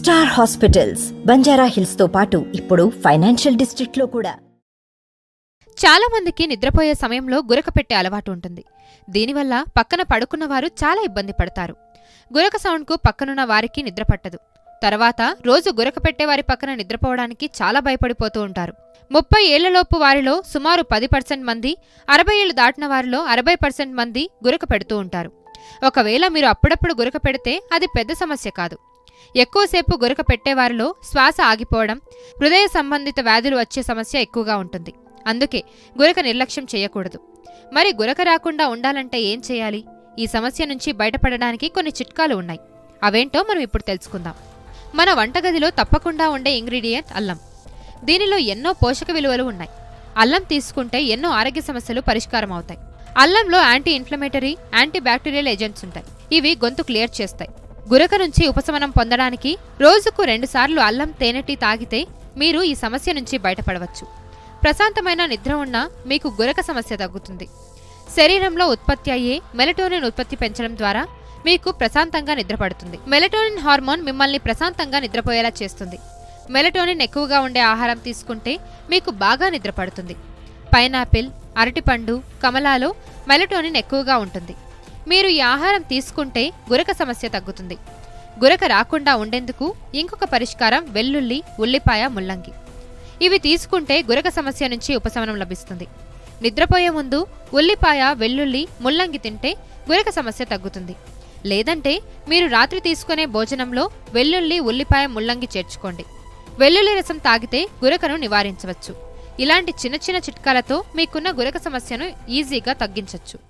Star hospitals Banjara హిల్స్తో పాటు ఇప్పుడు financial డిస్ట్రిక్ట్లో కూడా. చాలా మందికి నిద్రపోయే సమయంలో గురక పెట్టే అలవాటు ఉంటుంది. దీనివల్ల పక్కన పడుకున్న వారు చాలా ఇబ్బంది పడతారు. గురక సౌండ్కు పక్కనున్న వారికి నిద్ర పట్టదు. తర్వాత రోజు గురక పెట్టే వారి పక్కన నిద్రపోవడానికి చాలా భయపడిపోతూ ఉంటారు. ముప్పై ఏళ్ళలోపు వారిలో సుమారు పది పర్సెంట్ మంది అరవై ఏళ్ళు దాటిన వారిలో అరవై పర్సెంట్ మంది గురక పెడుతూ ఉంటారు. ఒకవేళ మీరు అప్పుడప్పుడు గురక పెడితే అది పెద్ద సమస్య కాదు. ఎక్కువసేపు గురక పెట్టేవారిలో శ్వాస ఆగిపోవడం హృదయ సంబంధిత వ్యాధులు వచ్చే సమస్య ఎక్కువగా ఉంటుంది. అందుకే గురక నిర్లక్ష్యం చేయకూడదు. మరి గురక రాకుండా ఉండాలంటే ఏం చేయాలి? ఈ సమస్య నుంచి బయటపడడానికి కొన్ని చిట్కాలు ఉన్నాయి. అవేంటో మనం ఇప్పుడు తెలుసుకుందాం. మన వంటగదిలో తప్పకుండా ఉండే ఇంగ్రీడియంట్ అల్లం. దీనిలో ఎన్నో పోషక విలువలు ఉన్నాయి. అల్లం తీసుకుంటే ఎన్నో ఆరోగ్య సమస్యలు పరిష్కారం అవుతాయి అల్లంలో anti inflammatory anti bacterial agents ఉంటాయి. ఇవి గొంతు క్లియర్ చేస్తాయి. గురక నుంచి ఉపశమనం పొందడానికి రోజుకు రెండుసార్లు అల్లం తేనెటీ తాగితే మీరు ఈ సమస్య నుంచి బయటపడవచ్చు. ప్రశాంతమైన నిద్ర ఉన్నా మీకు గురక సమస్య తగ్గుతుంది. శరీరంలో ఉత్పత్తి అయ్యే మెలటోనిన్ ఉత్పత్తి పెంచడం ద్వారా మీకు ప్రశాంతంగా నిద్రపడుతుంది. మెలటోనిన్ హార్మోన్ మిమ్మల్ని ప్రశాంతంగా నిద్రపోయేలా చేస్తుంది. మెలటోనిన్ ఎక్కువగా ఉండే ఆహారం తీసుకుంటే మీకు బాగా నిద్రపడుతుంది. పైనాపిల్ అరటిపండు కమలాలో మెలటోనిన్ ఎక్కువగా ఉంటుంది. మీరు ఈ ఆహారం తీసుకుంటే గురక సమస్య తగ్గుతుంది. గురక రాకుండా ఉండేందుకు ఇంకొక పరిష్కారం వెల్లుల్లి ఉల్లిపాయ ముల్లంగి. ఇవి తీసుకుంటే గురక సమస్య నుంచి ఉపశమనం లభిస్తుంది. నిద్రపోయే ముందు ఉల్లిపాయ వెల్లుల్లి ముల్లంగి తింటే గురక సమస్య తగ్గుతుంది. లేదంటే మీరు రాత్రి తీసుకునే భోజనంలో వెల్లుల్లి ఉల్లిపాయ ముల్లంగి చేర్చుకోండి. వెల్లుల్లి రసం తాగితే గురకను నివారించవచ్చు. ఇలాంటి చిన్న చిన్న చిట్కాలతో మీకున్న గురక సమస్యను ఈజీగా తగ్గించవచ్చు